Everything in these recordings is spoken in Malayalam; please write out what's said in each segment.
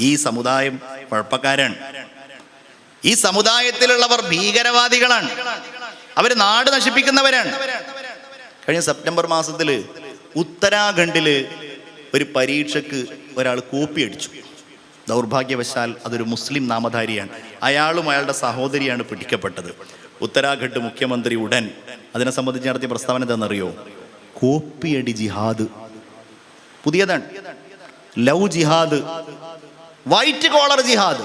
ഈ സമുദായം കുഴപ്പക്കാരാണ് ഈ സമുദായത്തിലുള്ളവർ ഭീകരവാദികളാണ്. അവർ നാട് നശിപ്പിക്കുന്നവരാണ്. കഴിഞ്ഞ സെപ്റ്റംബർ മാസത്തിൽ ഉത്തരാഖണ്ഡിൽ ഒരു പരീക്ഷക്ക് ഒരാൾ കോപ്പി അടിച്ചു. ദൗർഭാഗ്യവശാൽ അതൊരു മുസ്ലിം നാമധാരിയാണ്. അയാളും അയാളുടെ സഹോദരിയാണ് പിടിക്കപ്പെട്ടത്. ഉത്തരാഖണ്ഡ് മുഖ്യമന്ത്രി ഉടൻ അതിനെ സംബന്ധിച്ച് നടത്തിയ പ്രസ്താവന എന്താണെന്നറിയോ? കോപ്പിയടി ജിഹാദ്. പുതിയതാണ്. ലവ് ജിഹാദ്. വൈറ്റ് കോളർ ജിഹാദ്.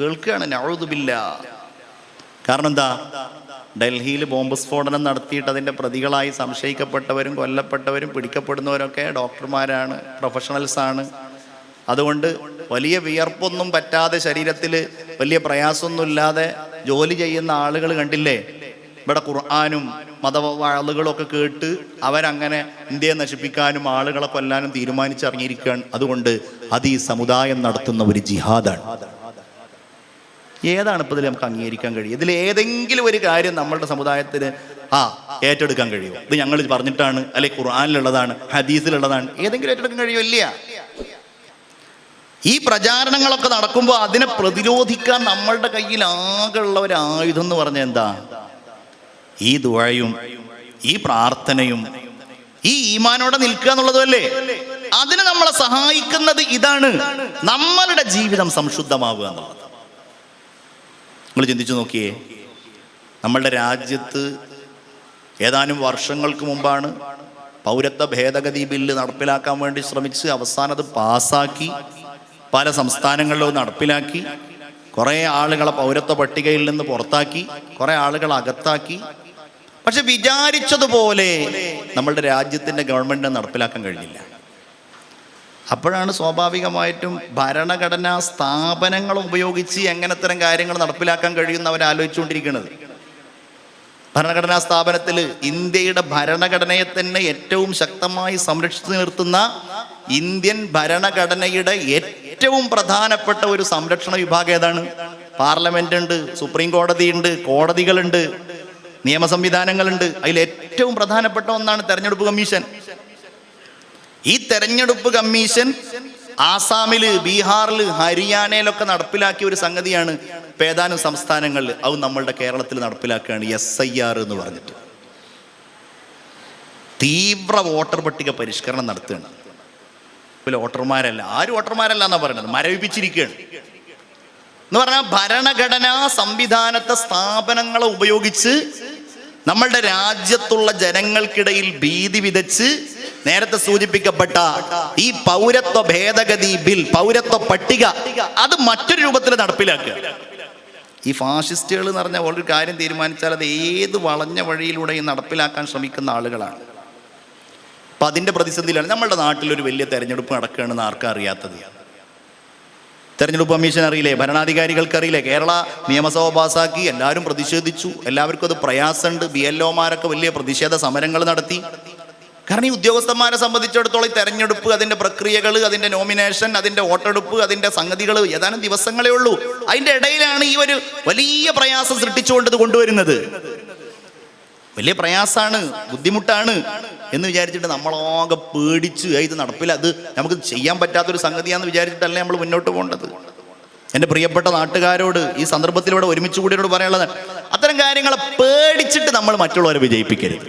കേൾക്കുകയാണ് നഴുതുമില്ല കാരണം എന്താ? ഡൽഹിയിൽ ബോംബ് സ്ഫോടനം നടത്തിയിട്ട് അതിന്റെ പ്രതികളായി സംശയിക്കപ്പെട്ടവരും കൊല്ലപ്പെട്ടവരും പിടിക്കപ്പെടുന്നവരൊക്കെ ഡോക്ടർമാരാണ് പ്രൊഫഷണൽസാണ്. അതുകൊണ്ട് വലിയ വിയർപ്പൊന്നും പറ്റാതെ ശരീരത്തിൽ വലിയ പ്രയാസമൊന്നുമില്ലാതെ ജോലി ചെയ്യുന്ന ആളുകൾ കണ്ടില്ലേ? ഇവിടെ ഖുർആാനും മതവാളുകളും ആളുകളൊക്കെ കേട്ട് അവരങ്ങനെ ഇന്ത്യയെ നശിപ്പിക്കാനും ആളുകളെ കൊല്ലാനും തീരുമാനിച്ചിറങ്ങിയിരിക്കുകയാണ്. അതുകൊണ്ട് അത് ഈ സമുദായം നടത്തുന്ന ഒരു ജിഹാദാണ്. ഏതാണ് ഇപ്പോൾ ഇതിൽ നമുക്ക് അംഗീകരിക്കാൻ കഴിയും ഇതിൽ ഏതെങ്കിലും ഒരു കാര്യം നമ്മളുടെ സമുദായത്തിന് ആ ഏറ്റെടുക്കാൻ കഴിയും ഇത് ഞങ്ങൾ പറഞ്ഞിട്ടാണ് അല്ലെ ഖുർആാനിലുള്ളതാണ് ഹദീസിലുള്ളതാണ് ഏതെങ്കിലും ഏറ്റെടുക്കാൻ കഴിയും ഇല്ല. ഈ പ്രചാരണങ്ങളൊക്കെ നടക്കുമ്പോൾ അതിനെ പ്രതിരോധിക്കാൻ നമ്മളുടെ കയ്യിൽ ആകെയുള്ള ഒരു ആയുധം എന്ന് പറഞ്ഞാൽ എന്താ? ഈ ദുഴയും ഈ പ്രാർത്ഥനയും ഈ ഈമാനോടെ നിൽക്കുക എന്നുള്ളതല്ലേ അതിന് നമ്മളെ സഹായിക്കുന്നത് ഇതാണ്. നമ്മളുടെ ജീവിതം സംശുദ്ധമാവുക എന്നുള്ളത്. നിങ്ങൾ ചിന്തിച്ചു നോക്കിയേ നമ്മളുടെ രാജ്യത്ത് ഏതാനും വർഷങ്ങൾക്ക് മുമ്പാണ് പൗരത്വ ഭേദഗതി ബില്ല് നടപ്പിലാക്കാൻ വേണ്ടി ശ്രമിച്ച് അവസാനം അത് പാസ്സാക്കി പല സംസ്ഥാനങ്ങളിലും നടപ്പിലാക്കി കുറേ ആളുകളെ പൗരത്വ പട്ടികയിൽ നിന്ന് പുറത്താക്കി കുറേ ആളുകളെ അകത്താക്കി പക്ഷെ വിചാരിച്ചതുപോലെ നമ്മളുടെ രാജ്യത്തിന്റെ ഗവൺമെന്റിനെ നടപ്പിലാക്കാൻ കഴിഞ്ഞില്ല. അപ്പോഴാണ് സ്വാഭാവികമായിട്ടും ഭരണഘടനാ സ്ഥാപനങ്ങൾ ഉപയോഗിച്ച് എങ്ങനെ ഇത്തരം കാര്യങ്ങൾ നടപ്പിലാക്കാൻ കഴിയുമെന്ന് അവർ ആലോചിച്ചുകൊണ്ടിരിക്കുന്നത്. ഭരണഘടനാ സ്ഥാപനത്തിൽ ഇന്ത്യയുടെ ഭരണഘടനയെ തന്നെ ഏറ്റവും ശക്തമായി സംരക്ഷിച്ചു നിർത്തുന്ന ഇന്ത്യൻ ഭരണഘടനയുടെ ഏറ്റവും പ്രധാനപ്പെട്ട ഒരു സംരക്ഷണ വിഭാഗം ഏതാണ്? പാർലമെന്റ് ഉണ്ട് സുപ്രീം കോടതി ഉണ്ട് കോടതികളുണ്ട്. നിയമ സംവിധാനങ്ങളുണ്ട് അതിൽ ഏറ്റവും പ്രധാനപ്പെട്ട ഒന്നാണ് തെരഞ്ഞെടുപ്പ് കമ്മീഷൻ. ഈ തെരഞ്ഞെടുപ്പ് കമ്മീഷൻ ആസാമിൽ ബീഹാറിൽ ഹരിയാനയിലൊക്കെ നടപ്പിലാക്കിയ ഒരു സംഗതിയാണ് ഇപ്പൊ ഏതാനും സംസ്ഥാനങ്ങളിൽ. അത് നമ്മളുടെ കേരളത്തിൽ നടപ്പിലാക്കുകയാണ് എസ് ഐ ആർ എന്ന് പറഞ്ഞിട്ട്. തീവ്ര വോട്ടർ പട്ടിക പരിഷ്കരണം നടത്തുകയാണ്. വോട്ടർമാരല്ല. ആരും വോട്ടർമാരല്ല എന്നാ പറയുന്നത് മരവിപ്പിച്ചിരിക്കുകയാണ്. എന്ന് പറഞ്ഞാൽ ഭരണഘടനാ സംവിധാനത്തെ സ്ഥാപനങ്ങളെ ഉപയോഗിച്ച് നമ്മളുടെ രാജ്യത്തുള്ള ജനങ്ങൾക്കിടയിൽ ഭീതി വിതച്ച് നേരത്തെ സൂചിപ്പിക്കപ്പെട്ട ഈ പൗരത്വ ഭേദഗതി ബിൽ പൗരത്വ പട്ടിക അത് മറ്റൊരു രൂപത്തിൽ നടപ്പിലാക്കുക. ഈ ഫാഷിസ്റ്റുകൾ എന്ന് പറഞ്ഞാൽ ഒരു കാര്യം തീരുമാനിച്ചാൽ അത് ഏത് വളഞ്ഞ വഴിയിലൂടെയും നടപ്പിലാക്കാൻ ശ്രമിക്കുന്ന ആളുകളാണ്. അപ്പൊ അതിന്റെ പ്രതിസന്ധിയിലാണ് നമ്മളുടെ നാട്ടിൽ ഒരു വലിയ തെരഞ്ഞെടുപ്പ് നടക്കുകയാണെന്ന് ആർക്കും അറിയാത്തത്. തെരഞ്ഞെടുപ്പ് കമ്മീഷൻ അറിയില്ലേ? ഭരണാധികാരികൾക്ക് അറിയില്ലേ കേരള നിയമസഭ പാസാക്കി. എല്ലാവരും പ്രതിഷേധിച്ചു. എല്ലാവർക്കും അത് പ്രയാസമുണ്ട്. ബി എൽ ഒമാരൊക്കെ വലിയ പ്രതിഷേധ സമരങ്ങൾ നടത്തി. കാരണം ഈ ഉദ്യോഗസ്ഥന്മാരെ സംബന്ധിച്ചിടത്തോളം ഈ തെരഞ്ഞെടുപ്പ് അതിന്റെ പ്രക്രിയകൾ അതിന്റെ നോമിനേഷൻ അതിന്റെ വോട്ടെടുപ്പ് അതിന്റെ സംഗതികൾ ഏതാനും ദിവസങ്ങളേ ഉള്ളൂ. അതിന്റെ ഇടയിലാണ് ഈ ഒരു വലിയ പ്രയാസം സൃഷ്ടിച്ചുകൊണ്ട് കൊണ്ടുവരുന്നത്. വലിയ പ്രയാസമാണ് ബുദ്ധിമുട്ടാണ്. എന്ന് വിചാരിച്ചിട്ട് നമ്മളാകെ പേടിച്ച് "ഏയ് ഇത് നടപ്പില്ല അത് നമുക്ക് ചെയ്യാൻ പറ്റാത്തൊരു സംഗതിയാന്ന് വിചാരിച്ചിട്ടല്ലേ നമ്മൾ മുന്നോട്ട് പോകേണ്ടത്? എന്റെ പ്രിയപ്പെട്ട നാട്ടുകാരോട് ഈ സന്ദർഭത്തിലൂടെ ഒരുമിച്ച് കൂടിയോട് പറയാനുള്ളത് അത്തരം കാര്യങ്ങളെ പേടിച്ചിട്ട് നമ്മൾ മറ്റുള്ളവരെ വിജയിപ്പിക്കരുത്.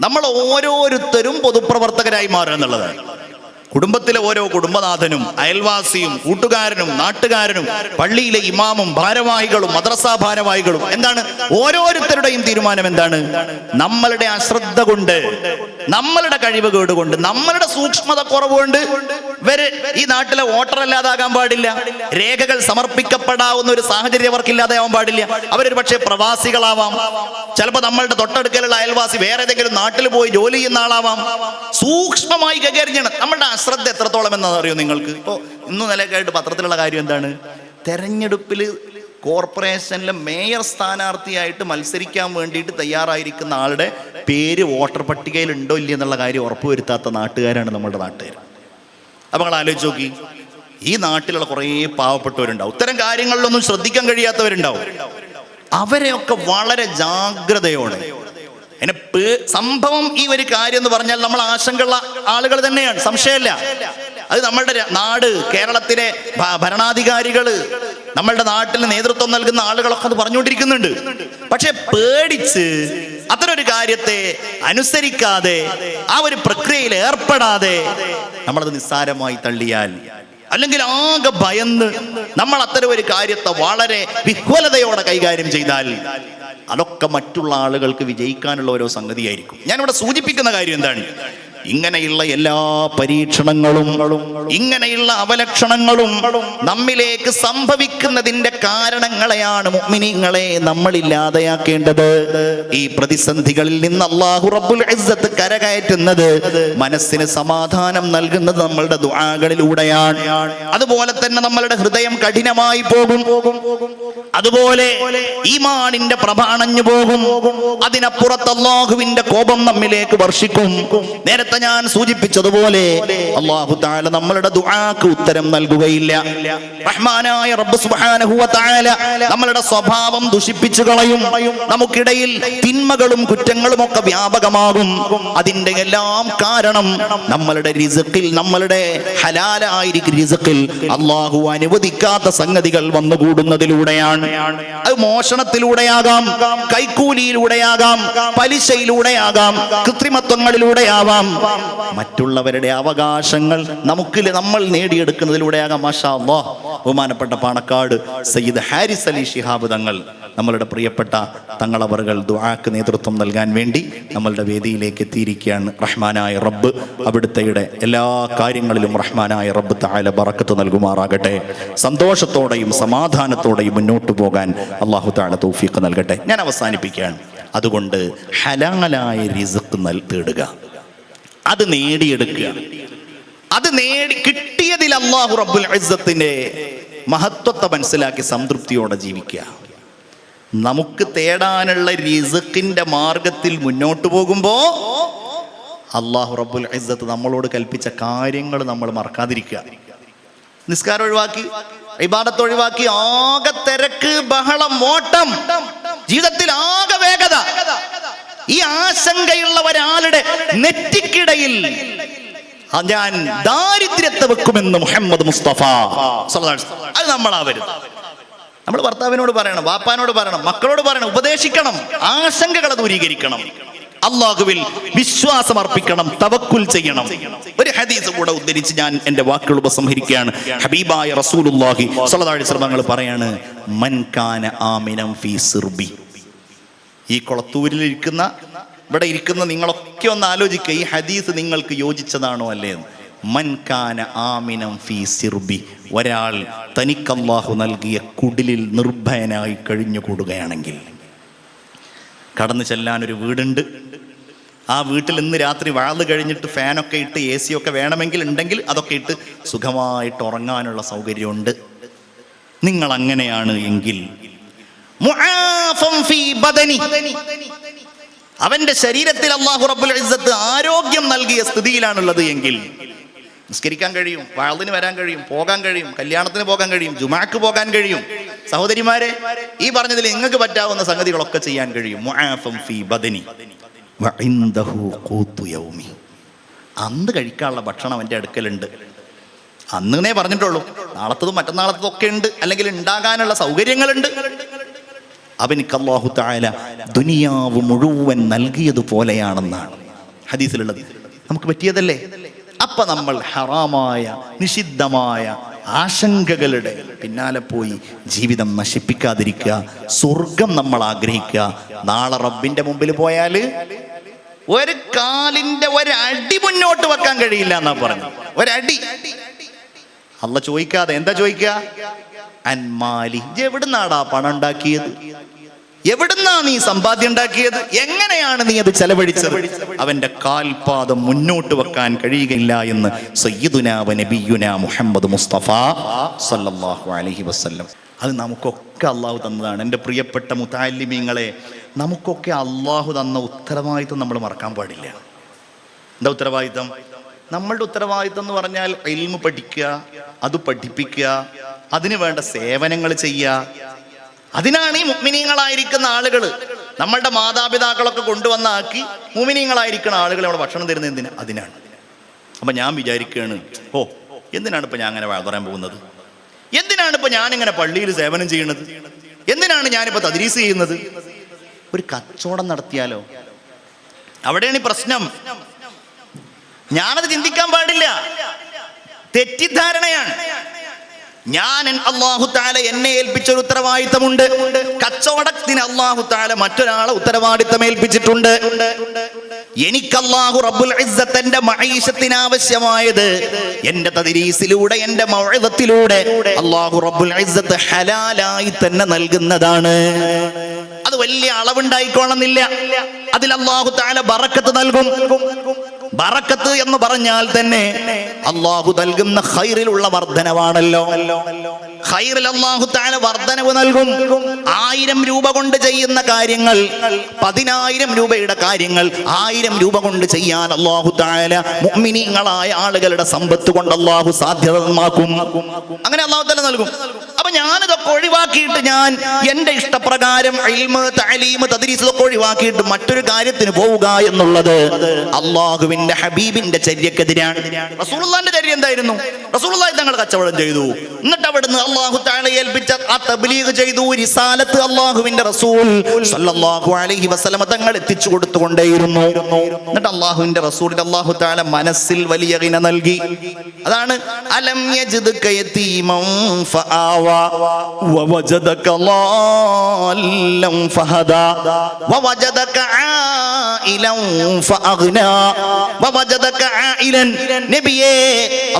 നമ്മൾ ഓരോരുത്തരും പൊതുപ്രവർത്തകരായി മാറുക എന്നുള്ളതാണ്. കുടുംബത്തിലെ ഓരോ കുടുംബനാഥനും അയൽവാസിയും കൂട്ടുകാരനും നാട്ടുകാരനും പള്ളിയിലെ ഇമാമും ഭാരവാഹികളും മദ്രസാ ഭാരവാഹികളും എന്താണ്? ഓരോരുത്തരുടെയും തീരുമാനം എന്താണ്? നമ്മളുടെ അശ്രദ്ധ കൊണ്ട് നമ്മളുടെ കഴിവ് കൊണ്ട് നമ്മളുടെ സൂക്ഷ്മത കുറവുകൊണ്ട് ഇവർ ഈ നാട്ടിലെ വോട്ടർ അല്ലാതാകാൻ പാടില്ല. രേഖകൾ സമർപ്പിക്കപ്പെടാവുന്ന ഒരു സാഹചര്യം അവർക്കില്ലാതെ ആവാൻ പാടില്ല. അവരൊരു പക്ഷേ പ്രവാസികളാവാം. ചിലപ്പോൾ നമ്മളുടെ തൊട്ടടുക്കലുള്ള അയൽവാസി വേറെ ഏതെങ്കിലും നാട്ടിൽ പോയി ജോലി ചെയ്യുന്ന ആളാവാം. സൂക്ഷ്മമായി കൈകാര്യം ചെയ്യണം. നമ്മളുടെ അശ്രദ്ധ എത്രത്തോളം എന്നറിയോ അറിയോ നിങ്ങൾക്ക്? ഇപ്പോൾ ഇന്ന് നിലക്കായിട്ട് പത്രത്തിലുള്ള കാര്യം എന്താണ്? തെരഞ്ഞെടുപ്പിൽ കോർപ്പറേഷനിലെ മേയർ സ്ഥാനാർത്ഥിയായിട്ട് മത്സരിക്കാൻ വേണ്ടിയിട്ട് തയ്യാറായിരിക്കുന്ന ആളുടെ പേര് വോട്ടർ പട്ടികയിൽ ഉണ്ടോ ഇല്ല എന്നുള്ള കാര്യം ഉറപ്പുവരുത്താത്ത നാട്ടുകാരാണ് നമ്മുടെ നാട്ടുകാർ. അപ്പോൾ നിങ്ങൾ ആലോചിച്ച് നോക്കി. ഈ നാട്ടിലുള്ള കുറേ പാവപ്പെട്ടവരുണ്ടാവും. ഇത്തരം കാര്യങ്ങളിലൊന്നും ശ്രദ്ധിക്കാൻ കഴിയാത്തവരുണ്ടാവും. അവരെയൊക്കെ വളരെ ജാഗ്രതയോടെ എന്നെ സംഭവം ഈ ഒരു കാര്യം എന്ന് പറഞ്ഞാൽ നമ്മൾ ആശങ്കയുള്ള ആളുകൾ തന്നെയാണ്. സംശയമല്ല. അത് നമ്മളുടെ നാട് കേരളത്തിലെ ഭരണാധികാരികൾ നമ്മളുടെ നാട്ടിൽ നേതൃത്വം നൽകുന്ന ആളുകളൊക്കെ അത് പറഞ്ഞുകൊണ്ടിരിക്കുന്നുണ്ട്. പക്ഷെ പേടിച്ച് അത്തരൊരു കാര്യത്തെ അനുസരിക്കാതെ ആ ഒരു പ്രക്രിയയിൽ ഏർപ്പെടാതെ നമ്മളത് നിസ്സാരമായി തള്ളിയാൽ അല്ലെങ്കിൽ ആകെ ഭയന്ന് നമ്മൾ അത്തരം ഒരു കാര്യത്തെ വളരെ വിഹ്വലതയോടെ കൈകാര്യം ചെയ്താൽ അതൊക്കെ മറ്റുള്ള ആളുകൾക്ക് വിജയിക്കാനുള്ള ഓരോ സംഗതിയായിരിക്കും. ഞാനിവിടെ സൂചിപ്പിക്കുന്ന കാര്യം എന്താണ്? ഇങ്ങനെയുള്ള എല്ലാ പരീക്ഷണങ്ങളും ഇങ്ങനെയുള്ള അവലക്ഷണങ്ങളും നമ്മിലേക്ക് സംഭവിക്കുന്നതിന്റെ കാരണങ്ങളെയാണ് മുഅ്മിനീങ്ങളെ നമ്മൾ ഇല്ലാതെയാക്കേണ്ടത് ഈ പ്രതിസന്ധികളിൽ നിന്ന് അള്ളാഹു റബ്ബുൽ ഇസ്സത്ത് കരകയറ്റുന്നത് മനസ്സിന് സമാധാനം നൽകുന്നത് നമ്മളുടെ ദുആകളിലൂടെയാണ്. അതുപോലെ തന്നെ നമ്മളുടെ ഹൃദയം കഠിനമായി പോകും. അതുപോലെ ഈമാനിന്റെ പ്രഭാണഞ്ഞു പോകും. അതിനപ്പുറത്ത് അള്ളാഹുവിന്റെ കോപം നമ്മിലേക്ക് വർഷിക്കും. നേരത്തെ ഞാൻ സൂചിപ്പിച്ചതുപോലെ അള്ളാഹു താല നമ്മളുടെ ദുആക്ക് ഉത്തരം നൽകുകയില്ല. റഹ്മാനായ റബ്ബ് സുബ്ഹാനഹു വ തആല നമ്മളുടെ സ്വഭാവം ദുഷിപ്പിച്ചു കളയും. നമുക്കിടയിൽ തിന്മകളും കുറ്റങ്ങളും ഒക്കെ വ്യാപകമാകും. അതിന്റെ എല്ലാം കാരണം നമ്മളുടെ റിസക്കിൽ നമ്മളുടെ ഹലാലായിരിക്കും റിസക്കിൽ അള്ളാഹു അനുവദിക്കാത്ത സംഗതികൾ വന്നുകൂടുന്നതിലൂടെയാണ്. അത് മോഷണത്തിലൂടെയാകാം കൈക്കൂലിയിലൂടെയാകാം പലിശയിലൂടെയാകാം കൃത്രിമത്വങ്ങളിലൂടെയാവാം. മറ്റുള്ളവരുടെ അവകാശങ്ങൾ നമുക്ക് നമ്മൾ നേടിയെടുക്കുന്നതിലൂടെയാകാം മാഷാ അല്ലാ ബഹുമാനപ്പെട്ട പാണക്കാട് സയ്യിദ് ഹാരിസ് അലി ശിഹാബ് തങ്ങൾ നമ്മളുടെ പ്രിയപ്പെട്ട തങ്ങളവറുകൾ ദുആക്ക് നേതൃത്വം നൽകാൻ വേണ്ടി നമ്മളുടെ വേദിയിലേക്ക് എത്തിയിരിക്കുകയാണ്. റഹ്മാനായ റബ്ബ് അവിടുത്തെയുടെ എല്ലാ കാര്യങ്ങളിലും റഹ്മാനായ റബ്ബ് താല ബറക്കത്ത് നൽകുമാറാകട്ടെ. സന്തോഷത്തോടെയും സമാധാനത്തോടെയും മുന്നോട്ട് പോകാൻ അള്ളാഹു താല തൗഫീഖ് നൽകട്ടെ. ഞാൻ അവസാനിപ്പിക്കുകയാണ്. അതുകൊണ്ട് ഹലാലായ റിസ്ക് നൽ തേടുക. അത് നേടിയെടുക്കുക. അത് നേടി കിട്ടിയതിൽ അള്ളാഹു റബ്ബുൽ ഇസ്സത്തിന്റെ മഹത്വത്തെ മനസ്സിലാക്കി സംതൃപ്തിയോടെ ജീവിക്കുക. നമുക്ക് തേടാനുള്ള റിസക്കിന്റെ മാർഗത്തിൽ മുന്നോട്ട് പോകുമ്പോ അള്ളാഹു റബ്ബുൽ ഇസ്സത്ത് നമ്മളോട് കൽപ്പിച്ച കാര്യങ്ങൾ നമ്മൾ മറക്കാതിരിക്കുക. നിസ്കാരം ഒഴിവാക്കി ഇബാദത്ത് ഒഴിവാക്കി ആകെ തിരക്ക് ബഹളം ഓട്ടം ജീവിതത്തിൽ ആകെ വേഗത. ഈ ആശങ്കയുള്ള ഒരാളുടെ നെറ്റിക്കിടയിൽ ഞാൻ ദാരിദ്ര്യത്തെ വെക്കുമെന്ന് മുഹമ്മദ് മുസ്തഫ. അത് നമ്മളാവരുത്. നമ്മൾ ഭർത്താവിനോട് പറയണം വാപ്പാനോട് പറയണം മക്കളോട് പറയണം ഉപദേശിക്കണം ആശങ്കകളെ ദൂരീകരിക്കണം. അള്ളാഹുവിൽ വിശ്വാസം അർപ്പിക്കണം തവക്കുൽ ചെയ്യണം. ഒരു ഹദീസ് കൂടെ ഉദ്ധരിച്ച് ഞാൻ എന്റെ വാക്കുകൾ ഉപസംഹരിക്കുകയാണ്. ഹബീബായ റസൂലുള്ളാഹി സ്വല്ലല്ലാഹി അലൈഹി പറയാണ് മൻകാന ആമിനം ഫി സിർബി. ഈ കൊളത്തൂരിൽ ഇരിക്കുന്ന ഇവിടെ ഇരിക്കുന്ന നിങ്ങളൊക്കെ ഒന്ന് ആലോചിക്കുക ഈ ഹദീസ് നിങ്ങൾക്ക് യോജിച്ചതാണോ അല്ലേ മൻകാന ആമിനം ഫീ സിർബി ഒരാൾ തനിക്കല്ലാഹു നൽകിയ കുടിലിൽ നിർഭയനായി കഴിഞ്ഞുകൂടുകയാണെങ്കിൽ കടന്നു ചെല്ലാൻ ഒരു വീടുണ്ട്. ആ വീട്ടിൽ ഇന്ന് രാത്രി വാൾ കഴിഞ്ഞിട്ട് ഫാനൊക്കെ ഇട്ട് എ സി ഒക്കെ വേണമെങ്കിൽ ഉണ്ടെങ്കിൽ അതൊക്കെ ഇട്ട് സുഖമായിട്ട് ഉറങ്ങാനുള്ള സൗകര്യമുണ്ട്. നിങ്ങൾ അങ്ങനെയാണ് എങ്കിൽ. അവന്റെ ശരീരത്തിൽ അള്ളാഹു റബ്ബുൽ ഇസ്സത്ത് ആരോഗ്യം നൽകിയ സ്ഥിതിയിലാണുള്ളത് എങ്കിൽ നിസ്കരിക്കാൻ കഴിയും വാഴതിന് വരാൻ കഴിയും പോകാൻ കഴിയും കല്യാണത്തിന് പോകാൻ കഴിയും ജുമാക്ക് പോകാൻ കഴിയും. സഹോദരിമാരെ ഈ പറഞ്ഞതിൽ നിങ്ങൾക്ക് പറ്റാവുന്ന സംഗതികളൊക്കെ ചെയ്യാൻ കഴിയും. അന്ന് കഴിക്കാനുള്ള ഭക്ഷണം അവന്റെ അടുക്കലുണ്ട്. അന്നേ പറഞ്ഞിട്ടുള്ളൂ. നാളത്തതും മറ്റന്നാളത്തതും ഒക്കെ ഉണ്ട്. അല്ലെങ്കിൽ ഉണ്ടാകാനുള്ള സൗകര്യങ്ങളുണ്ട്. അവനിക്ക് അള്ളാഹു താല ദുനിയാവ് മുഴുവൻ നൽകിയതുപോലെയാണെന്നാണ് ഹദീസിലുള്ളത്. നമുക്ക് പറ്റിയതല്ലേ? അപ്പൊ നമ്മൾ ഹറാമായ നിഷിദ്ധമായ ആശങ്കകളുടെ പിന്നാലെ പോയി ജീവിതം നശിപ്പിക്കാതിരിക്കുക സ്വർഗം നമ്മൾ ആഗ്രഹിക്കുക. നാളെ റബ്ബിന്റെ മുമ്പിൽ പോയാൽ ഒരു കാലിന്റെ ഒരടി മുന്നോട്ട് വെക്കാൻ കഴിയില്ല എന്നാ പറഞ്ഞു ഒരടി. അല്ല ചോദിക്കാതെ എന്താ ചോദിക്കുക? അൻമാലി എവിടുന്നാടാ പണം ഉണ്ടാക്കിയത്? എവിടുന്നാ നീ സമ്പാദ്യം ഉണ്ടാക്കിയത്? എങ്ങനെയാണ് നീ അത് ചെലവഴിച്ചത്? അവന്റെ കാൽപാദം മുന്നോട്ട് വെക്കാൻ കഴിയുകയില്ല എന്ന് സയ്യിദുന മുഹമ്മദ് മുസ്തഫ സല്ലല്ലാഹു അലൈഹി വസല്ലം. അത് നമുക്കൊക്കെ അള്ളാഹു തന്നതാണ്. എന്റെ പ്രിയപ്പെട്ട മുത്താലിമീങ്ങളെ നമുക്കൊക്കെ അള്ളാഹു തന്ന ഉത്തരവാദിത്വം നമ്മൾ മറക്കാൻ പാടില്ല. എന്താ ഉത്തരവാദിത്വം? നമ്മളുടെ ഉത്തരവാദിത്വം എന്ന് പറഞ്ഞാൽ എൽമ് പഠിക്കുക അത് പഠിപ്പിക്കുക അതിന് വേണ്ട സേവനങ്ങൾ ചെയ്യുക. അതിനാണ് ഈ മുഗ്മിനീങ്ങളായിരിക്കുന്ന ആളുകൾ നമ്മളുടെ മാതാപിതാക്കളൊക്കെ കൊണ്ടുവന്നാക്കി മുമിനീങ്ങളായിരിക്കുന്ന ആളുകൾ അവിടെ ഭക്ഷണം തരുന്നത് എന്തിനാ? അതിനാണ്. അപ്പൊ ഞാൻ വിചാരിക്കുകയാണ് ഓ എന്തിനാണ് ഇപ്പൊ ഞാൻ അങ്ങനെ വളരാൻ പോകുന്നത്? എന്തിനാണ് ഇപ്പൊ ഞാൻ ഇങ്ങനെ പള്ളിയിൽ സേവനം ചെയ്യുന്നത്? എന്തിനാണ് ഞാനിപ്പോ തദ്രീസ് ചെയ്യുന്നത്? ഒരു കച്ചവടം നടത്തിയാലോ? അവിടെയാണ് ഈ പ്രശ്നം. ഞാനത് ചിന്തിക്കാൻ പാടില്ല. തെറ്റിദ്ധാരണയാണ്. ഞാൻ അള്ളാഹു താല എന്നെ ഏൽപ്പിച്ച ഒരു ഉത്തരവാദിത്തമുണ്ട്. കച്ചവടത്തിന് അള്ളാഹു താല മറ്റൊരാളെ ഉത്തരവാദിത്തം ഏൽപ്പിച്ചിട്ടുണ്ട്. എനിക്ക് അള്ളാഹു റബ്ബുൽ ഇസ്സത്തിന്റെ മഹീഷത്തിന് ആവശ്യമായത് എന്റെ തദരീസിലൂടെ എന്റെ മൗഇദത്തിലൂടെ അള്ളാഹു റബ്ബുൽ ഇസ്സത്ത് ഹലാലായി തന്നെ നൽകുന്നതാണ്. അത് വലിയ അളവുണ്ടായിക്കോണമെന്നില്ല അതിൽ അള്ളാഹു താല ബറക്കത്ത് നൽകും. ബറക്കത്ത് എന്ന് പറഞ്ഞാൽ തന്നെ അള്ളാഹു നൽകുന്ന ഹൈറിലുള്ള വർധനവാണല്ലോ. ഹൈറിൽ അള്ളാഹു താല വർധനവ് നൽകും. ആയിരം രൂപ കൊണ്ട് ചെയ്യുന്ന കാര്യങ്ങൾ പതിനായിരം രൂപയുടെ കാര്യങ്ങൾ ആയിരം രൂപ കൊണ്ട് ചെയ്യാൻ അള്ളാഹു താല മുഅ്മിനീങ്ങളായ ആളുകളുടെ സമ്പത്ത് കൊണ്ട് അള്ളാഹു സാധ്യതമാക്കും. അങ്ങനെ അള്ളാഹു താല നൽകും. അപ്പൊ ഞാനിതൊക്കെ ഒഴിവാക്കിയിട്ട് ഞാൻ എന്റെ ഇഷ്ടപ്രകാരം ഇൽമ് തലീമ് തദ്രീസ് ഇതൊക്കെ ഒഴിവാക്കിയിട്ട് മറ്റൊരു കാര്യത്തിന് പോവുക എന്നുള്ളത് അള്ളാഹുവിന്റെ ഹബീബിന്റെ ചര്യക്കെതിരാണ്. റസൂലുള്ളാന്റെ ചര്യ എന്തായിരുന്നു? റസൂലുള്ളാഹി തങ്ങൾ കച്ചവടം ചെയ്തു. എന്നിട്ട് അവിടുന്ന് അള്ളാഹു താഴെ ഏൽപ്പിച്ച ആ തബ്ലീഗ് ചെയ്തു റിസാലത്ത് അള്ളാഹുവിന്റെ റസൂൽ സല്ലല്ലാഹു അലൈഹി വസല്ലമ തങ്ങൾ എത്തിച്ചു കൊടുത്തുകൊണ്ടേയിരുന്നു. എന്നിട്ട് അള്ളാഹുവിന്റെ റസൂലിന്റെ അള്ളാഹു താഴെ മനസ്സിൽ വലിയ നൽകി. അതാണ് അലം യജ്ദക യതീമൻ ഫആവ വവജദക ളാല്ലൻ ഫഹദാ വവജദക ആയിലൻ ഫഅഗ്നാ വവജദക ആയിലൻ നബിയേ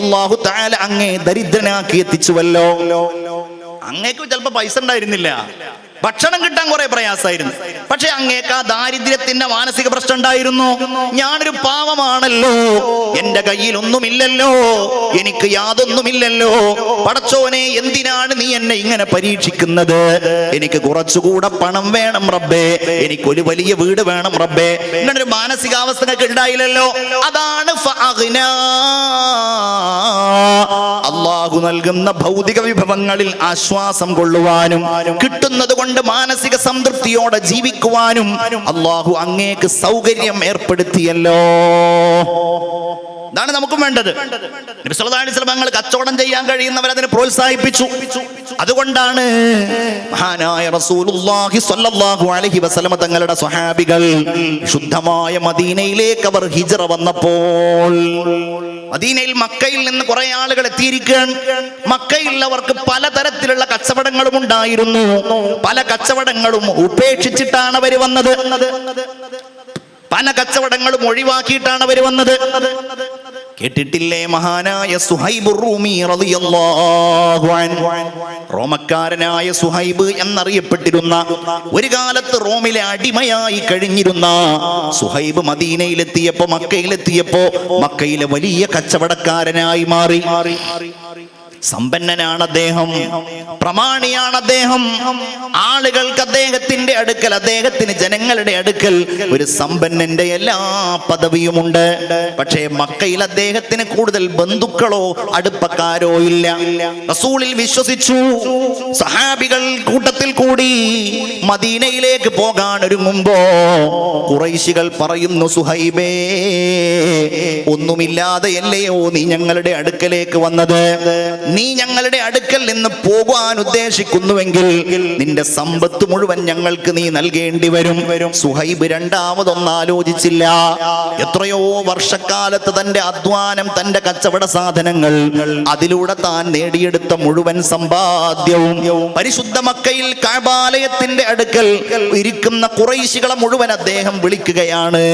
അല്ലാഹു തആല അങ്ങേ ദരിദ്രനാക്കി എത്തിച്ചുവല്ലോ. അങ്ങേക്കും ചിലപ്പോ പൈസ ഉണ്ടായിരുന്നില്ല. ഭക്ഷണം കിട്ടാൻ കുറെ പ്രയാസമായിരുന്നു. പക്ഷെ അങ്ങേക്ക് ആ ദാരിദ്ര്യത്തിന്റെ മാനസിക പ്രശ്നം ഉണ്ടായിരുന്നു. ഞാനൊരു പാവമാണല്ലോ. എന്റെ കയ്യിൽ ഒന്നുമില്ലല്ലോ എനിക്ക് യാതൊന്നുമില്ലല്ലോ. പടച്ചോനെ എന്തിനാണ് നീ എന്നെ ഇങ്ങനെ പരീക്ഷിക്കുന്നത്? എനിക്ക് കുറച്ചുകൂടെ പണം വേണം റബ്ബേ. എനിക്ക് ഒരു വലിയ വീട് വേണം റബ്ബേ. ഇങ്ങനെ ഒരു മാനസികാവസ്ഥകൾക്ക് ഉണ്ടായില്ലല്ലോ. അതാണ്. അള്ളാഹു നൽകുന്ന ഭൗതിക വിഭവങ്ങളിൽ ആശ്വാസം കൊള്ളുവാനും കിട്ടുന്നത് കൊണ്ട് മാനസിക സംതൃപ്തിയോടെ ജീവിക്കുവാനും അള്ളാഹു അങ്ങേക്ക് സൗകര്യം ഏർപ്പെടുത്തിയല്ലോ. ഇതാണ് നമുക്കും വേണ്ടത്. വസല്ലം കച്ചവടം ചെയ്യാൻ കഴിയുന്നവർ അതിനെ പ്രോത്സാഹിപ്പിച്ചു. അതുകൊണ്ടാണ് മഹാനായ റസൂലുള്ളാഹി സ്വല്ലല്ലാഹു അലൈഹി വസല്ലമ തങ്ങളുടെ സ്വഹാബികൾ ശുദ്ധമായ മദീനയിലേക്ക് അവർ ഹിജ്റ വന്നപ്പോൾ മദീനയിൽ മക്കയിൽ നിന്ന് കുറെ ആളുകൾ എത്തിയിരിക്കുകയാണ്. മക്കയിൽ അവർക്ക് പലതരത്തിലുള്ള കച്ചവടങ്ങളും ഉണ്ടായിരുന്നു. പല കച്ചവടങ്ങളും ഉപേക്ഷിച്ചിട്ടാണ് അവർ വന്നത്. പല കച്ചവടങ്ങളും ഒഴിവാക്കിയിട്ടാണ് അവർ വന്നത്. കേട്ടിട്ടില്ലേ മഹാനായ സുഹൈബ് റൂമി റോമക്കാരനായ സുഹൈബ് എന്നറിയപ്പെട്ടിരുന്ന ഒരു കാലത്ത് റോമിലെ അടിമയായി കഴിഞ്ഞിരുന്ന സുഹൈബ് മദീനയിലെത്തിയപ്പോ മക്കയിലെത്തിയപ്പോ മക്കയിലെ വലിയ കച്ചവടക്കാരനായി മാറി. സമ്പന്നനാണ് അദ്ദേഹം. പ്രമാണിയാണ് അദ്ദേഹം. ആളുകൾക്ക് അദ്ദേഹത്തിന്റെ അടുക്കൽ അദ്ദേഹത്തിന് ജനങ്ങളുടെ അടുക്കൽ ഒരു സമ്പന്നന്റെ എല്ലാ പദവിയുമുണ്ട്. പക്ഷേ മക്കയിൽ അദ്ദേഹത്തിന് കൂടുതൽ ബന്ധുക്കളോ അടുപ്പക്കാരോ ഇല്ല. റസൂളിൽ വിശ്വസിച്ചു. സഹാബികൾ കൂട്ടത്തിൽ കൂടി മദീനയിലേക്ക് പോകാൻ ഒരുങ്ങുമ്പോ കുറൈശികൾ പറയുന്നു സുഹൈബേ ഒന്നുമില്ലാതെയല്ലയോ നീ ഞങ്ങളുടെ അടുക്കലേക്ക് വന്നത്? നീ ഞങ്ങളുടെ അടുക്കൽ നിന്ന് പോകുവാൻ ഉദ്ദേശിക്കുന്നുവെങ്കിൽ നിന്റെ സമ്പത്ത് മുഴുവൻ ഞങ്ങൾക്ക് നീ നൽകേണ്ടി വരും. സുഹൈബ് രണ്ടാമതൊന്നും ആലോചിച്ചില്ല. എത്രയോ വർഷക്കാലത്ത് തന്റെ അധ്വാനം തന്റെ കച്ചവട സാധനങ്ങൾ അതിലൂടെ താൻ നേടിയെടുത്ത മുഴുവൻ സമ്പാദ്യവും പരിശുദ്ധ മക്കയിൽ കാബാലയത്തിന്റെ അടുക്കൽ ഇരിക്കുന്ന കുറൈശികളെ മുഴുവൻ അദ്ദേഹം വിളിക്കുകയാണ്.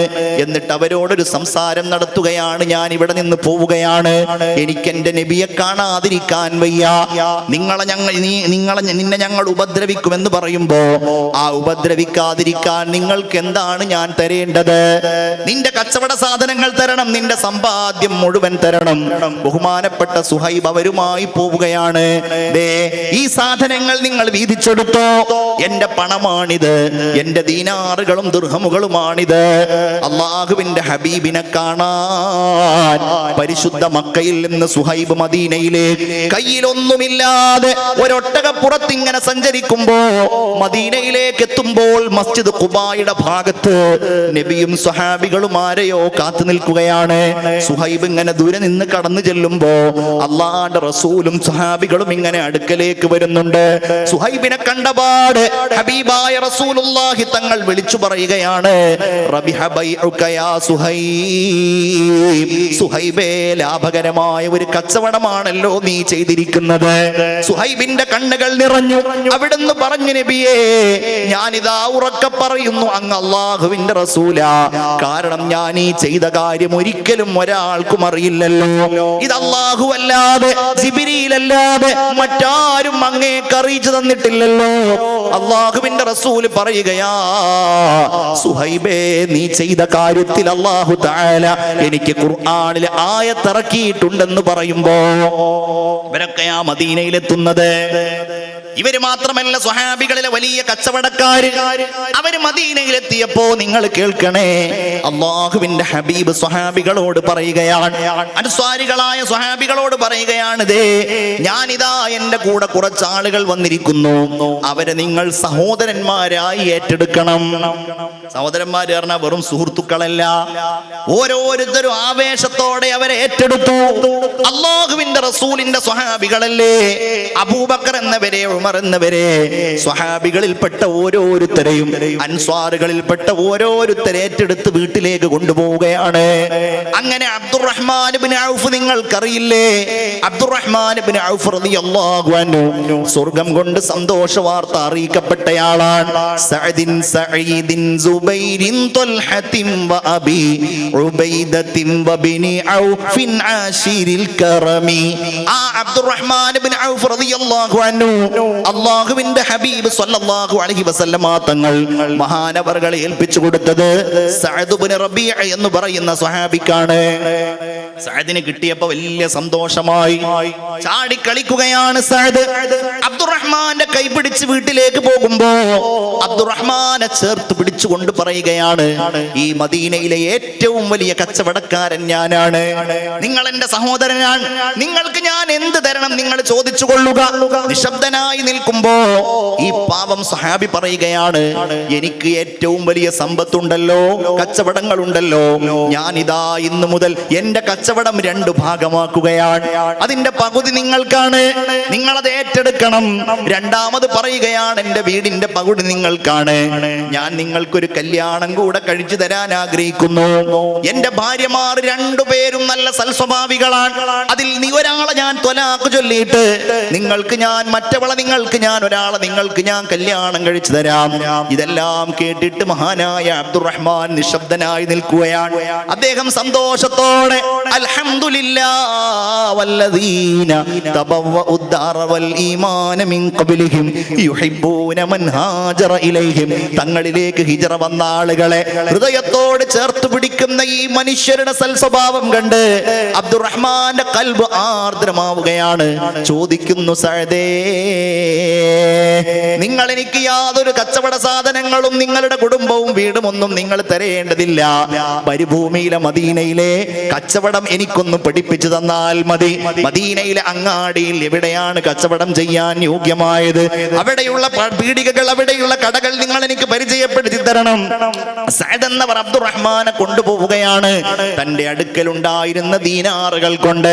എന്നിട്ട് അവരോടൊരു സംസാരം നടത്തുകയാണ്. ഞാൻ ഇവിടെ നിന്ന് പോവുകയാണ്. എനിക്ക് എന്റെ നബിയെ കാണാതിരിക്കാൻ വയ്യ. നിങ്ങളെ ഞങ്ങൾ നിങ്ങളെ നിന്നെ ഞങ്ങൾ ഉപദ്രവിക്കുമെന്ന് പറയുമ്പോ ആ ഉപദ്രവിക്കാതിരിക്കാൻ നിങ്ങൾക്ക് എന്താണ് ഞാൻ തരേണ്ടത്? നിന്റെ കച്ചവട സാധനങ്ങൾ തരണം നിന്റെ സമ്പാദ്യം മുഴുവൻ തരണം. ബഹുമാനപ്പെട്ട സുഹൈബ് അവരുമായി പോവുകയാണ്. ഈ സാധനങ്ങൾ നിങ്ങൾ വീതിച്ചെടുത്തോ. എന്റെ പണമാണിത് എന്റെ ദീനാറുകളും ദുർഹമുകളുമാണിത്. അള്ളാഹുവിന്റെ ഹബീബിനെ കാണാൻ പരിശുദ്ധ മക്കയിൽ നിന്ന് സുഹൈബ് മദീനയിലേക്ക് കയ്യിലൊന്നുമില്ലാതെ ഒരൊട്ടകപ്പുറത്ത് ഇങ്ങനെ സഞ്ചരിക്കുമ്പോ മദീനയിലേക്ക് എത്തുമ്പോൾ മസ്ജിദ് കുബായുടെ ഭാഗത്ത് നബിയും സ്വഹാബികളും ആരെയോ കാത്തു നിൽക്കുകയാണ്. സുഹൈബ് ഇങ്ങനെ ദൂരെ നിന്ന് കടന്നു ചെല്ലുമ്പോ അള്ളാന്റെ റസൂലും സ്വഹാബികളും ഇങ്ങനെ അടുക്കലേക്ക് വരുന്നുണ്ട്. സുഹൈബിനെ കണ്ടപാട് ഹബീബായ റസൂലുള്ളാഹി തങ്ങൾ വിളിച്ചു പറയുകയാണ് സുഹൈബ്. സുഹൈബേ ലാഭകരമായ ഒരു കച്ചവടമാണല്ലോ നീ ചെയ്തിരിക്കുന്നത്. സുഹൈബിന്റെ കണ്ണുകൾ നിറഞ്ഞു. അവിടുന്ന് പറഞ്ഞു നബിയേ ഞാൻ ഞാനിതാ ഉറക്കെ പറയുന്നു അങ്ങ് അള്ളാഹുവിന്റെ റസൂല. കാരണം ഞാൻ ഈ ചെയ്ത കാര്യം ഒരിക്കലും ഒരാൾക്കും അറിയില്ലല്ലോ. ഇത് അള്ളാഹു അല്ലാതെ സിബിരിയിലല്ലാതെ മറ്റാരും അങ്ങേ അറിയിച്ചു തന്നിട്ടില്ലല്ലോ. അള്ളാഹുവിന്റെ റസൂൽ പറയുകയാ സുഹൈബേ നീ ചെയ്ത കാര്യത്തിൽ അള്ളാഹു താല എനിക്ക് ഖുർആനിൽ ആയത്തിറക്കിയിട്ടുണ്ടെന്ന് പറയുമ്പോ ഇവരൊക്കെയാ മദീനയിലെത്തുന്നത്. ഇവർ മാത്രമല്ല സ്വഹാബികളിലെ വലിയ കച്ചവടക്കാര്. അവർ മദീനയിലെത്തിയപ്പോ നിങ്ങൾ കേൾക്കണേ അള്ളാഹുവിന്റെ ഹബീബ് സ്വഹാബികളോട് പറയുകയാണ്. അനുസ്വാരികളായ സ്വഹാബികളോട് പറയുകയാണ് ദേ ഞാനിതാ എന്റെ കൂടെ കുറച്ച് ആളുകൾ വന്നിരിക്കുന്നു. അവരെ നിങ്ങൾ സഹോദരന്മാരായി ഏറ്റെടുക്കണം. സഹോദരന്മാര് പറഞ്ഞാൽ വെറും സുഹൃത്തുക്കളല്ല. ഓരോരുത്തരും ആവേശത്തോടെ അവരെ ഏറ്റെടുത്തു. അള്ളാഹുവിന്റെ റസൂലിന്റെ സ്വഹാബികളല്ലേ? അബൂബക്കർ എന്നവരെ ഉമർ എന്നവരെ. സ്വഹാബികളിൽപ്പെട്ട ഓരോരുത്തരെയും അൻസ്വാറുകളിൽപ്പെട്ട ഓരോരുത്തരെ ഏറ്റെടുത്ത് വീട്ടിലേക്ക് കൊണ്ടുപോവുകയാണ്. അങ്ങനെ അബ്ദുറഹ്മാൻ ബിൻ ഔഫ് നിങ്ങൾക്കറിയില്ലേ? അബ്ദുറഹ്മാൻ ബിൻ ഔഫ് റളിയല്ലാഹു അൻഹു സ്വർഗം കൊണ്ട് സന്തോഷ വാർത്ത അറിയിക്കപ്പെട്ടയാളാണ്. സഅദിൻ സഈദിൻ സുബൈരിൻ ത്വൽഹത്തിൻ വഅബി ഉബൈദത്തിൻ വബിനി ഔഫിൻ ആശിരിൽ കറമി. ആ അബ്ദുറഹ്മാൻ ബിൻ ഔഫ് റളിയല്ലാഹു അൻഹു. അല്ലാഹുവിന്റെ ഹബീബ് സല്ലല്ലാഹു അലൈഹി വസല്ലമ തങ്ങൾ മഹാനവറുകളെ ഏൽപ്പിച്ചു കൊടുത്തത് സഅദ് ബിൻ റബീഅ എന്ന് പറയുന്ന സ്വഹാബിക്കാണ്. സഅദിന് കിട്ടിയപ്പോ വലിയ സന്തോഷമായി. ചാടി കളിക്കുകയാണ് സഅദ്. അബ്ദുറഹ്മാന്റെ കൈ പിടിച്ച് വീട്ടിലേക്ക് പോകുമ്പോ അബ്ദുറഹ്മാനെ ചേർത്ത് പിടിച്ചുകൊണ്ട് പറയുകയാണ് ഈ മദീനയിലെ ഏറ്റവും വലിയ കച്ചവടക്കാരൻ ഞാനാണ്. നിങ്ങൾ എന്റെ സഹോദരനാണ്. നിങ്ങൾക്ക് ഞാൻ എന്ത് തരണം നിങ്ങൾ ചോദിച്ചു കൊള്ളുക നിശബ്ദനായി നിൽക്കുമ്പോ ഈ പാവം സഹാബി പറയുകയാണ് എനിക്ക് ഏറ്റവും വലിയ സമ്പത്തുണ്ടല്ലോ കച്ചവടങ്ങളുണ്ടല്ലോ. ഞാൻ ഇതാ ഇന്ന് മുതൽ എന്റെ കച്ചവടം രണ്ട് ഭാഗമാക്കുകയാണ്. അതിന്റെ പകുതി നിങ്ങൾക്കാണ്. നിങ്ങൾ അത് ഏറ്റെടുക്കണം. രണ്ടാമത് പറയുകയാണ് എന്റെ വീടിന്റെ പകുതി നിങ്ങൾക്കാണ്. ഞാൻ നിങ്ങൾക്കൊരു കല്യാണം കൂടെ കഴിച്ചു തരാൻ ആഗ്രഹിക്കുന്നു. എന്റെ ഭാര്യമാർ രണ്ടുപേരും നല്ല സൽസ്വഭാവികളാണ്. അതിൽ നീ ഒരാളെ ഞാൻ തൊലാക്ക് ചൊല്ലിയിട്ട് നിങ്ങൾക്ക് ഞാൻ മറ്റവളെ നിങ്ങൾക്ക് ഞാൻ ഒരാളെ നിങ്ങൾക്ക് ഞാൻ കല്യാണം കഴിച്ചു തരാം. ഇതെല്ലാം കേട്ടിട്ട് മഹാനായ അബ്ദുറഹ്മാൻ നിശബ്ദനായി നിൽക്കുകയാണ്. അദ്ദേഹം സന്തോഷത്തോടെ തങ്ങളിലേക്ക് ഹിജറ വന്ന ആളുകളെ ഹൃദയത്തോട് ചേർത്ത് പിടിക്കുന്ന ഈ മനുഷ്യരുടെ സൽസ്വഭാവം കണ്ട് അബ്ദുറഹ്മാന്റെ കൽബ് ആർദ്രമാവും ആർദ്രമാവുകയാണ് ചോദിക്കുന്നു സഴതേ നിങ്ങൾ എനിക്ക് യാതൊരു കച്ചവട സാധനങ്ങളും നിങ്ങളുടെ കുടുംബവും വീടും ഒന്നും നിങ്ങൾ തരേണ്ടതില്ല. മരുഭൂമിയിലെ മദീനയിലെ കച്ചവടം എനിക്കൊന്ന് പഠിപ്പിച്ചു തന്നാൽ മതി. മദീനയിലെ അങ്ങാടിയിൽ എവിടെയാണ് കച്ചവടം ചെയ്യാൻ യോഗ്യമായത്? അവിടെയുള്ള പീടികകൾ അവിടെയുള്ള കടകൾ നിങ്ങൾ എനിക്ക് പരിചയപ്പെടുത്തി തരണം. സഅദ് എന്നവർ അബ്ദുറഹ്മാനെ കൊണ്ടുപോവുകയാണ്. തന്റെ അടുക്കലുണ്ടായിരുന്ന ദീനാറുകൾ കൊണ്ട്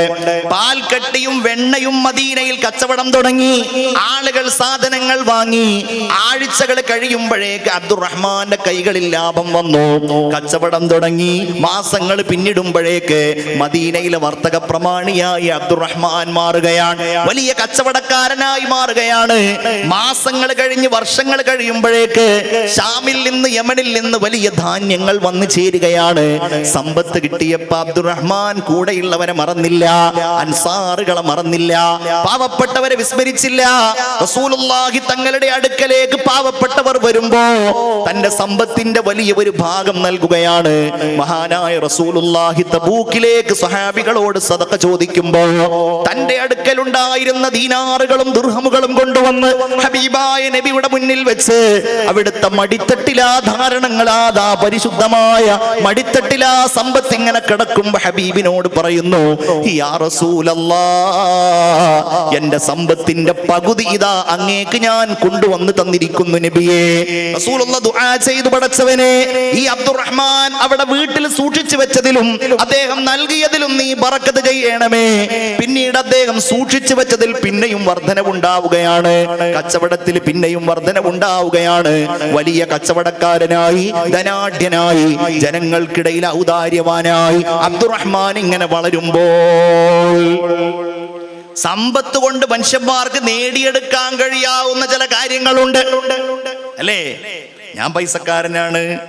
പാൽക്കട്ടിയും വെണ്ണയും മദീനയിൽ കച്ചവടം തുടങ്ങി. ആളുകൾ സാധനങ്ങൾ വാങ്ങി. ആഴ്ചകൾ കഴിയുമ്പോഴേക്ക് അബ്ദുറഹ്മാന്റെ കൈകളിൽ ലാഭം വന്നു. കച്ചവടം തുടങ്ങി. മാസങ്ങൾ പിന്നിടുമ്പോഴേക്ക് മദീനയിലെ വർത്തക പ്രമാണിയായി അബ്ദുറഹ്മാൻ മാറുകയാണ്. വലിയ കച്ചവടക്കാരനായി മാറുകയാണ്. മാസങ്ങൾ കഴിഞ്ഞ് വർഷങ്ങൾ കഴിയുമ്പോഴേക്ക് ഷാമിൽ നിന്ന് യമനിൽ നിന്ന് വലിയ ധാന്യങ്ങൾ വന്നു ചേരുകയാണ്. സമ്പത്ത് കിട്ടിയപ്പോ അബ്ദുറഹ്മാൻ കൂടെയുള്ളവരെ മറന്നില്ല. അൻസാറുകളെ മറന്നില്ല. പാവപ്പെട്ടവരെ വിസ്മരിച്ചില്ല. റസൂലുള്ളാഹി തങ്ങളുടെ അടുക്കലേക്ക് പാവപ്പെട്ടവർ വരുമ്പോ തന്റെ സമ്പത്തിന്റെ വലിയ ഒരു ഭാഗം നൽകുകയാണ്. മഹാനായ റസൂലുള്ളാഹി തബൂക്കിലേക്ക് സഹാബികളോട് സദക്ക ചോദിക്കുമ്പോ തന്റെ അടുക്കലുണ്ടായിരുന്ന ദീനാറുകളും ദുർഹമുകളും കൊണ്ടുവന്ന് ഹബീബായ നബിയുടെ മുന്നിൽ വെച്ച് അവിടുത്തെ മടിത്തട്ടിലാ ധാരണങ്ങളാതാ പരിശുദ്ധമായ മടിത്തട്ടിലാ സമ്പത്ത് ഇങ്ങനെ കിടക്കുമ്പോ ഹബീബിനോട് പറയുന്നു യാ റസൂലല്ലാ എന്റെ സമ്പത്തിന്റെ പകുതി ഇതാ അങ്ങേക്ക് ഞാൻ കൊണ്ടുവന്ന് തന്നിരിക്കുന്നു നബിയെ. ചെയ്തു ഈ അബ്ദുറഹ്മാൻ അവിടെ വീട്ടിൽ സൂക്ഷിച്ചു വെച്ചതിലും അദ്ദേഹം നൽകിയതിലും നീ ബറക്കത്ത് ചെയ്യണമേ. പിന്നീട് അദ്ദേഹം സൂക്ഷിച്ചു വെച്ചതിൽ പിന്നെയും വർധനവുണ്ടാവുകയാണ്. കച്ചവടത്തിൽ പിന്നെയും വർധനവുണ്ടാവുകയാണ്. വലിയ കച്ചവടക്കാരനായി ധനാഢ്യനായി ജനങ്ങൾക്കിടയിൽ ഔദാര്യവാനായി അബ്ദുറഹ്മാൻ ഇങ്ങനെ വളരുമ്പോൾ സമ്പത്ത് കൊണ്ട് മനുഷ്യന്മാർക്ക് നേടിയെടുക്കാൻ കഴിയാവുന്ന ചില കാര്യങ്ങളുണ്ട്. അല്ലേ? ഞാൻ പൈസക്കാരനാണ്.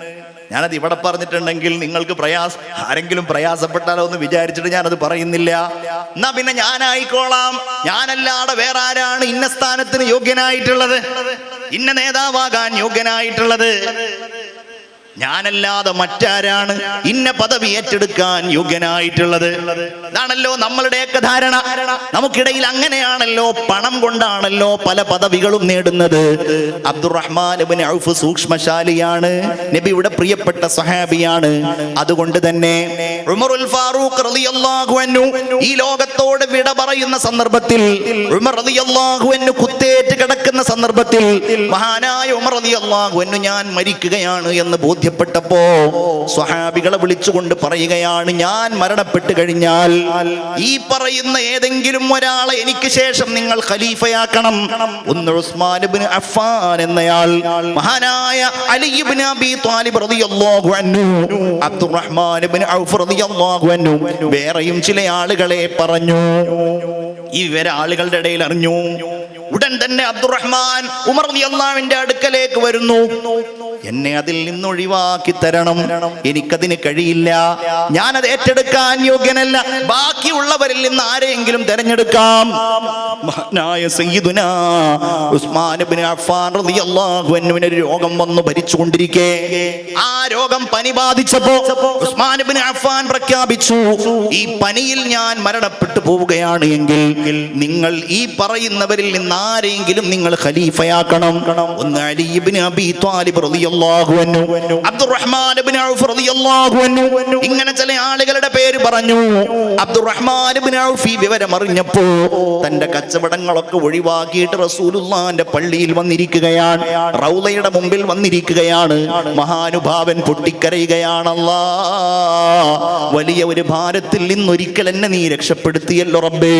ഞാനത് ഇവിടെ പറഞ്ഞിട്ടുണ്ടെങ്കിൽ നിങ്ങൾക്ക് പ്രയാസ ആരെങ്കിലും പ്രയാസപ്പെട്ടാലോ എന്ന് വിചാരിച്ചിട്ട് ഞാനത് പറയുന്നില്ല. എന്നാ പിന്നെ ഞാനായിക്കോളാം. ഞാനല്ലാതെ വേറെ ആരാണ് ഇന്ന സ്ഥാനത്തിന് യോഗ്യനായിട്ടുള്ളത്? ഇന്ന നേതാവാകാൻ യോഗ്യനായിട്ടുള്ളത്? ഞാനല്ലാതെ മറ്റാരാണ്? ഇന്ന പദവി ഏറ്റെടുക്കാൻ യോഗ്യനായിട്ടുള്ളത്. ഇതാണല്ലോ നമ്മളുടെയൊക്കെ ധാരണ. നമുക്കിടയിൽ അങ്ങനെയാണല്ലോ പണം കൊണ്ടാണല്ലോ പല പദവികളും നേടുന്നത്. അബ്ദുറഹ്മാൻ ഔഫ് സൂക്ഷ്മശാലിയാണ് നബിയുടെ പ്രിയപ്പെട്ട സഹാബിയാണ്. അതുകൊണ്ട് തന്നെ ഉമറുൽ ഫാറൂഖ് റളിയല്ലാഹു അൻഹു ഈ ലോകത്തോട് വിട പറയുന്ന സന്ദർഭത്തിൽ ഉമർ റളിയല്ലാഹു അൻഹു കുത്തേറ്റ് കിടക്കുന്ന സന്ദർഭത്തിൽ മഹാനായ ഉമർ റളിയല്ലാഹു അൻഹു ഞാൻ മരിക്കുകയാണ് എന്ന് ബോധ്യപ്പെട്ടപ്പോ സ്വഹാബികളെ വിളിച്ചുകൊണ്ട് പറയുകയാണ് ഞാൻ മരണപ്പെട്ടു കഴിഞ്ഞാൽ ഈ പറയുന്ന ഏതെങ്കിലും ഒരാളെ എനിക്ക് ശേഷം നിങ്ങൾ ഖലീഫയാക്കണം. ഒന്ന് ഉസ്മാൻ അഫ്ഫാൻ എന്നയാൾ മഹാനായ അലി ഇബ്നു അബി ത്വാലിബ് റളിയല്ലാഹു അൻഹു അബ്ദുറഹ്മാൻ ഇബ്നു ഔഫ് റളിയല്ലാഹു അൻഹു വേറെയും ചില ആളുകളെ പറഞ്ഞു. ഈ വിവരം ആളുകളുടെ ഇടയിൽ അറിഞ്ഞു. ഉടൻ തന്നെ അബ്ദുറഹ്മാൻ ഉമർ അള്ളാവിന്റെ അടുക്കലേക്ക് വരുന്നു. എന്നെ അതിൽ നിന്നൊഴിവാക്കി തരണം. എനിക്കതിന് കഴിയില്ല. ഞാനത് ഏറ്റെടുക്കാൻ യോഗ്യനല്ല. ബാക്കിയുള്ളവരിൽ നിന്ന് ആരെയെങ്കിലും തെരഞ്ഞെടുക്കാം. മഹാനായ സയ്യിദുനാ ഉസ്മാൻ ഇബ്നു അഫ്ഫാൻ റളിയല്ലാഹു അൻഹുവിന് ഒരു രോഗം വന്നു ഭരിച്ചുകൊണ്ടിരിക്കെ. ആ രോഗം പനി ബാധിച്ചപ്പോ ഉസ്മാൻ ഇബ്നു അഫ്ഫാൻ പ്രഖ്യാപിച്ചു ഈ പനിയിൽ ഞാൻ മരണപ്പെട്ടു പോവുകയാണ് എങ്കിൽ നിങ്ങൾ ഈ പറയുന്നവരിൽ നിന്ന് ആരെങ്കിലും നിങ്ങൾ ഖലീഫയാക്കണം. ഒന്ന് ഇബ്നു ത്വാലിബ് റളിയല്ലാഹു അൻഹു ഇബ്നു ഔഫ് റളിയല്ലാഹു അൻഹു ഇങ്ങനെ ചില ആളുകളുടെ പേര് പറഞ്ഞു. അബ്ദുറഹ്മാൻ ഇബ്നു വിവരം അറിഞ്ഞപ്പോ തന്റെ കച്ചവടങ്ങളൊക്കെ ഒഴിവാക്കിയിട്ട് റസൂലുള്ളാന്റെ പള്ളിയിൽ വന്നിരിക്കുകയാണ്. റൗലയുടെ മുമ്പിൽ വന്നിരിക്കുകയാണ്. മഹാനുഭാവൻ പൊട്ടിക്കരയുകയാണല്ലാ. വലിയ ഒരു ഭാരത്തിൽ നിന്നൊരിക്കൽ എന്നെ നീ രക്ഷപ്പെടുത്തിയല്ലോ റബ്ബേ.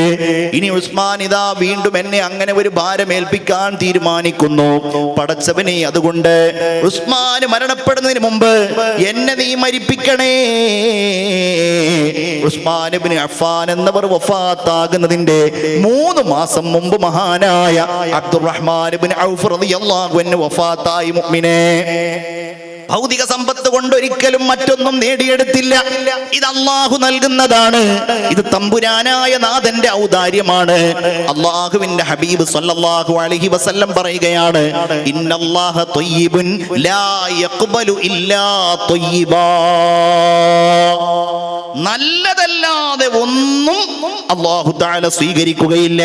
ഇനി ഉസ്മാൻ വീണ്ടും എന്നെ അങ്ങനെ ഒരു ഭാരമേൽപ്പിക്കാൻ തീരുമാനിക്കുന്നു. പടച്ചവനെ അതുകൊണ്ട് ഉസ്മാൻ മരണപ്പെടുന്നതിന് മുമ്പ് എന്നെ നീ മരിപ്പിക്കണേ. ഉസ്മാൻ ഇബ്നു അഫ്ഫാൻ എന്നവർ വഫാത്താകുന്നതിന്റെ മൂന്ന് മാസം മുമ്പ് മഹാനായ അബ്ദുറഹ്മാൻ ഔഫ് റളിയല്ലാഹു അൻഹു വഫാത്തായി മുഅ്മിനേ. ഭൗതിക സമ്പത്ത് കൊണ്ട് ഒരിക്കലും മറ്റൊന്നും നേടിയെടുത്തില്ല. ഇത് അള്ളാഹു നൽകുന്നതാണ്. ഇത് തമ്പുരാനായ നാഥന്റെ ഔദാര്യമാണ്. അള്ളാഹുവിന്റെ ഹബീബ് സല്ലല്ലാഹു അലൈഹി വസല്ലം പറയുകയാണ് നല്ലതല്ലാതെ ഒന്നും അള്ളാഹു താല സ്വീകരിക്കുകയില്ല.